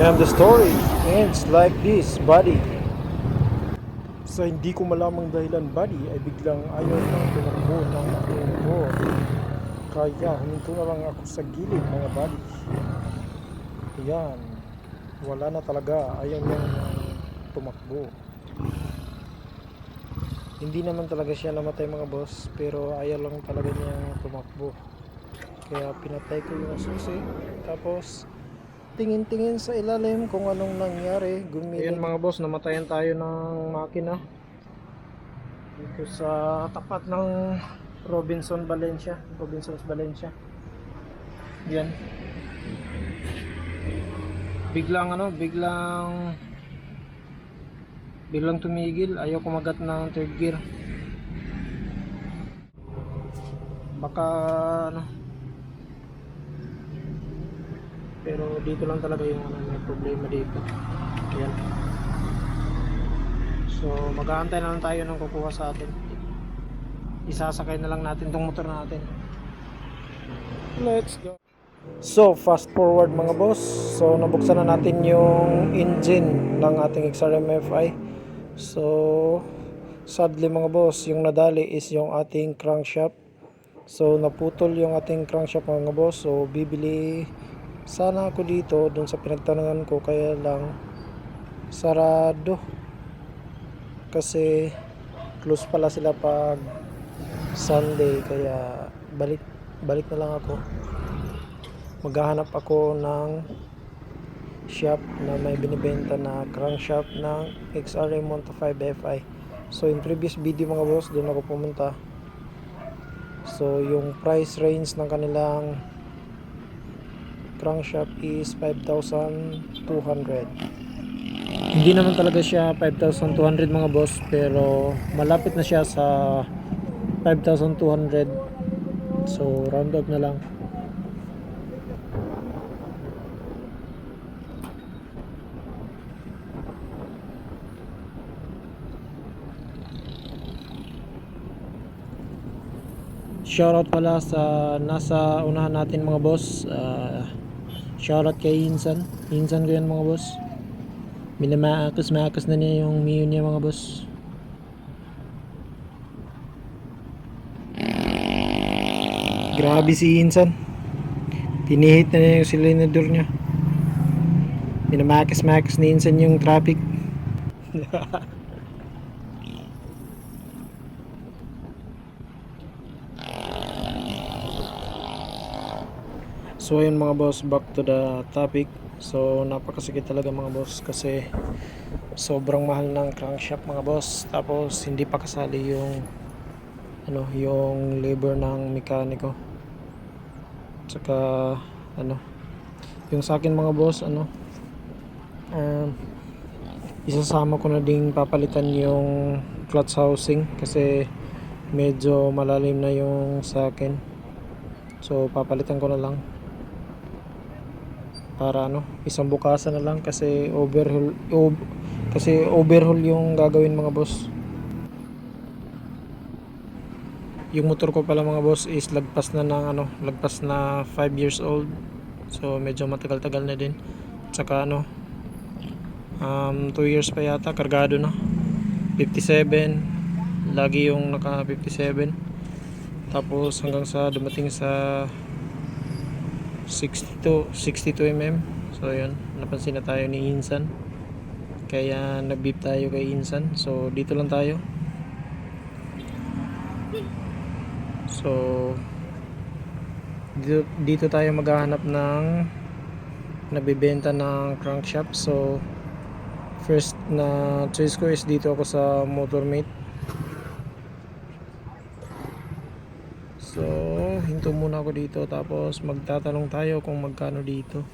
And the story ends like this, buddy. Sa hindi ko malamang dahilan, buddy, ay biglang ayaw nang tumakbo ng aking motor. Kaya huminto na lang ako sa gilid, mga buddy. Ayan. Wala na talaga. Ayaw niyang tumakbo. Hindi naman talaga siya namatay mga boss, pero ayaw lang talaga niyang tumakbo. Kaya pinatay ko yung susi. Tapos, tingin-tingin sa ilalim kung anong nangyari. Gumiling. Ayan mga boss, namatayan tayo ng makina. Dito sa tapat ng Robinson Valencia. Robinson's Valencia. Yan. Biglang ano, biglang biglang tumigil. Ayaw kumagat ng third gear. Baka ano, pero dito lang talaga yung ano, may problema dito. Yan so mag-aantay na lang tayo ng kukuha sa atin. Isasakay na lang natin tong motor natin. Let's go. So fast forward mga boss. So nabuksan na natin yung engine ng ating XRM-FI so sadly mga boss yung nadali is yung ating crankshaft. So naputol yung ating crankshaft mga boss. So bibili sana ako dito dun sa pinagtanungan ko kaya lang sarado. Kasi close pala sila pag Sunday kaya balik balik na lang ako. Maghahanap ako ng shop na may binibenta na crankshaft ng XRM Monta 5 FI so in previous video mga boss doon ako pumunta. So yung price range ng kanilang crankshaft is 5,200 hindi naman talaga siya 5,200 mga boss pero malapit na siya sa 5,200 so round up na lang. Shoutout pala sa nasa unahan natin mga boss. Ah, shoutout kay Insan. Insan ko yan mga boss. Minamaakas maakas na niya yung Mio niya mga boss. Grabe si Insan. Tinihit na niya yung silinador niya. Minamakas maakas ni Insan yung traffic So ayun mga boss, back to the topic. So napakasakit talaga mga boss kasi sobrang mahal ng crankshaft mga boss. Tapos hindi pa kasali yung ano, yung labor ng mekaniko. Tsaka ano, yung sa akin mga boss, ano, um, isasama ko na ding papalitan yung clutch housing kasi medyo malalim na yung sa akin. So papalitan ko na lang para ano, isang bukasan na lang kasi overhaul o- kasi overhaul yung gagawin mga boss. Yung motor ko pala mga boss is lagpas na ng ano, lagpas na 5 years old. So medyo matagal-tagal na din. Tsaka ano, um, 2 years pa yata, kargado na. 57, lagi yung naka 57. Tapos hanggang sa dumating sa 62, 62 mm. So yun, napansin na tayo ni Insan. Kaya nag-beep tayo kay Insan. So dito lang tayo. So dito, dito tayo maghahanap ng nabibenta ng crankshaft. So first na choice ko is dito ako sa Motormate. So, hinto muna ako dito tapos magtatanong tayo kung magkano dito.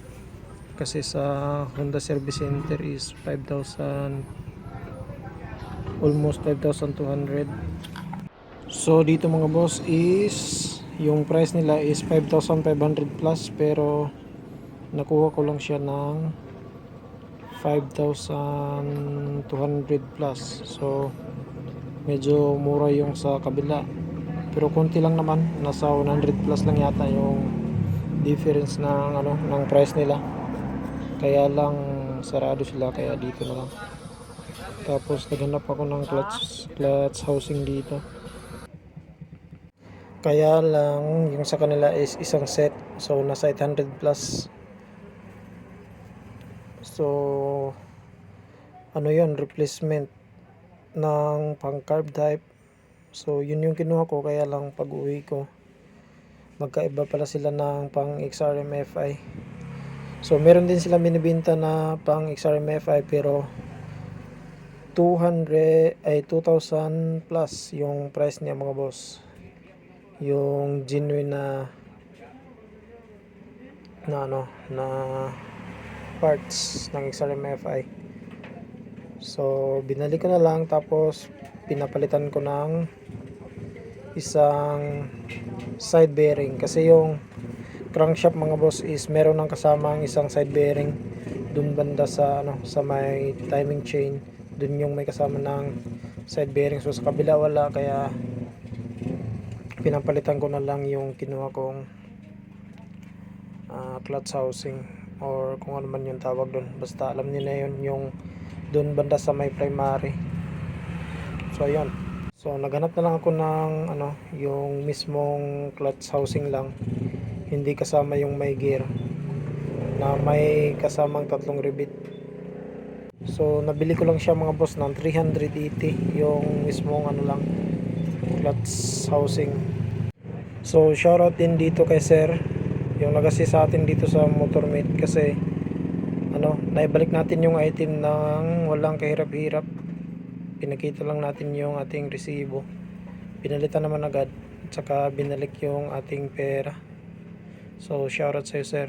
Kasi sa Honda Service Center is 5,000 almost 5,200. So, dito mga boss is yung price nila is 5,500 plus pero nakuha ko lang siya ng 5,200 plus. So, medyo mura yung sa kabila pero konti lang naman nasa 100 plus lang yata yung difference ng ano ng price nila. Kaya lang sarado sila kaya dito na lang. Tapos naghanap ako ng clutch clutch housing dito. Kaya lang yung sa kanila is isang set. So nasa 800 plus. So ano yun replacement ng pang carb type so yun yung kinuha ko kaya lang pag uwi ko magkaiba pala sila ng pang XRMFI so meron din sila binibenta na pang XRMFI pero 200 ay 2,000 plus yung price niya mga boss. Yung genuine na na ano na parts ng XRMFI so binalik ko na lang tapos pinapalitan ko ng isang side bearing. Kasi yung crankshaft mga boss is meron ng kasamang isang side bearing dun banda sa ano sa may timing chain. Dun yung may kasama ng side bearing. So sa kabila wala. Kaya pinapalitan ko na lang yung kinuha kong ah, clutch housing or kung ano man yung tawag dun. Basta alam niyo na yun yung dun banda sa may primary. So ayun so naghanap na lang ako ng ano yung mismong clutch housing lang. Hindi kasama yung may gear na may kasamang tatlong rivet so nabili ko lang siya mga boss ng 380 yung mismong ano lang clutch housing. So shoutout din dito kay sir. Yung nagasi sa atin dito sa motormate kasi ano naibalik natin yung item ng walang kahirap-hirap pinakita lang natin yung ating resibo. Pinalitan naman agad at saka binalik yung ating pera. So shoutout sa'yo sir.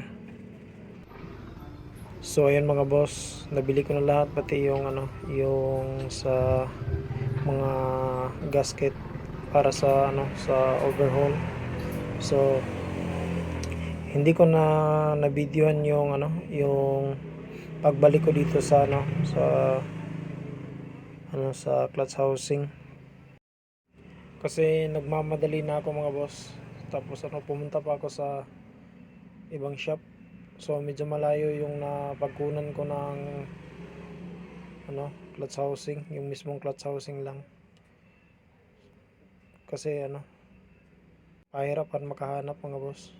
So ayan mga boss. Nabili ko na lahat pati yung ano yung sa mga gasket para sa ano sa overhaul. So hindi ko na na-videohan yung ano yung pagbalik ko dito sa ano sa ano sa clutch housing. Kasi nagmamadali na ako mga boss. Tapos ano pumunta pa ako sa ibang shop. So medyo malayo yung napagkunan ko ng ano clutch housing. Yung mismong clutch housing lang. Kasi ano pahirapan makahanap mga boss.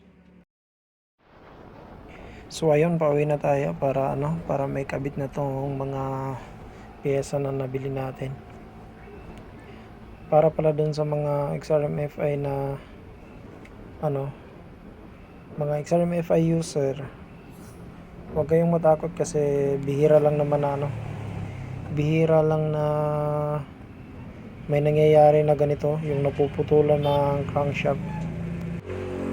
So ayun pauwi na tayo para ano para may kabit na tong mga pyesa na nabili natin. Para pala dun sa mga XRMFI na ano mga XRMFI user huwag kayong matakot kasi bihira lang naman na ano bihira lang na may nangyayari na ganito yung napuputulan ng crankshaft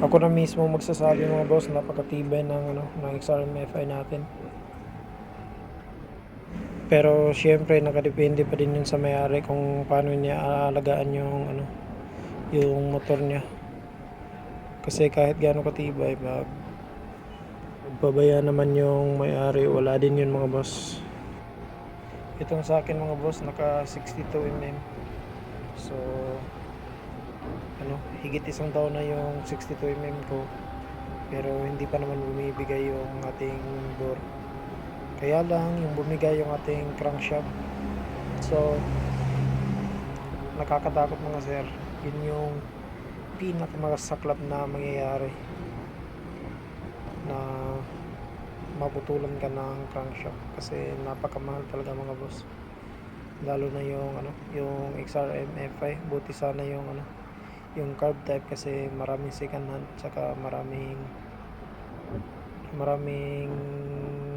ako na mismo magsasabi mga boss napakatibay ng ano ng XRMFI natin pero syempre nakadepende pa din yun sa may-ari kung paano niya aalagaan yung ano yung motor niya. Kasi kahit gaano katibay pag pabaya naman yung may-ari. Wala din yun mga boss. Itong sa akin mga boss naka 62mm so ano higit isang taon na yung 62mm ko. Pero hindi pa naman bumibigay yung ating door kaya lang yung bumigay yung ating crankshaft. So nakakatakot mga sir. Yun yung pinakamasaklap na mangyayari na maputulan ka ng crankshaft. Kasi napakamahal talaga mga boss. Lalo na yung ano yung XRM-F5 buti sana yung ano yung carb type kasi maraming second hand tsaka maraming maraming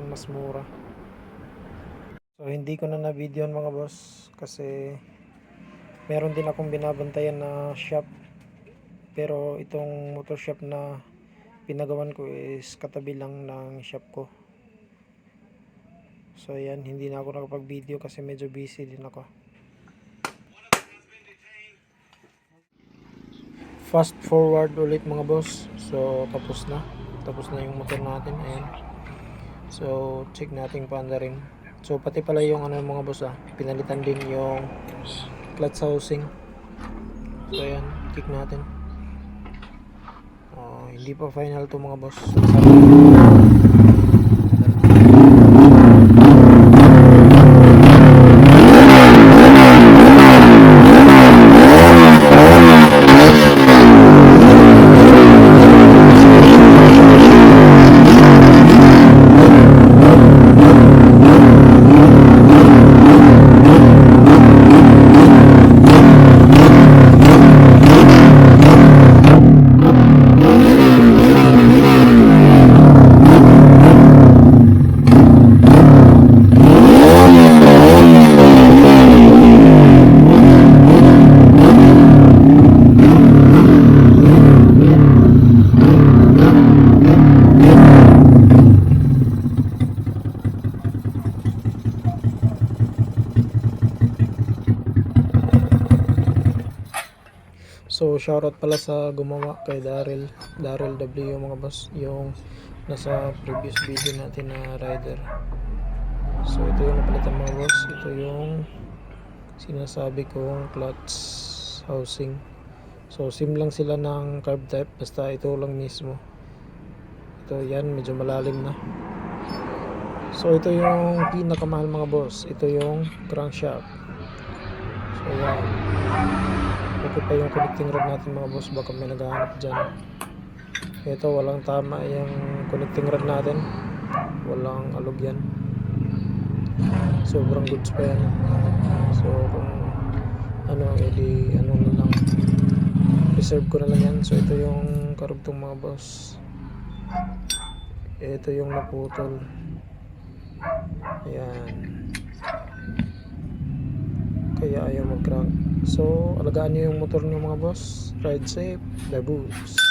mas mura so hindi ko na na video mga boss kasi meron din akong binabantayan na shop. Pero itong motor shop na pinagawan ko is katabi lang ng shop ko. So ayan hindi na ako nakapag video kasi medyo busy din ako. Fast forward ulit mga boss. So tapos na. Tapos na yung motor natin. Ayan. So check natin paanda rin so pati pala yung ano mga boss ah pinalitan din yung clutch housing. So ayan check natin. Oh, hindi pa final to mga boss So shoutout pala sa gumawa kay Daryl, Daryl W mga boss, yung nasa previous video natin na rider. So ito yung napalitan mga boss, ito yung sinasabi kong clutch housing. So sim lang sila ng carb type, basta ito lang mismo. Ito yan, medyo malalim na. So ito yung pinakamahal mga boss, ito yung crankshaft. So yan. Ito pa yung connecting rod natin mga boss, baka may naghahanap dyan. Ito walang tama yung connecting rod natin. Walang alog yan. Sobrang goods pa yan. So kung ano, edi ano na lang. Reserve ko na lang yan. So ito yung karugtong mga boss. Ito yung naputol. Ayan. Kaya ayaw mag-crank. So, alagaan nyo yung motor nyo mga boss. Ride safe. The boost.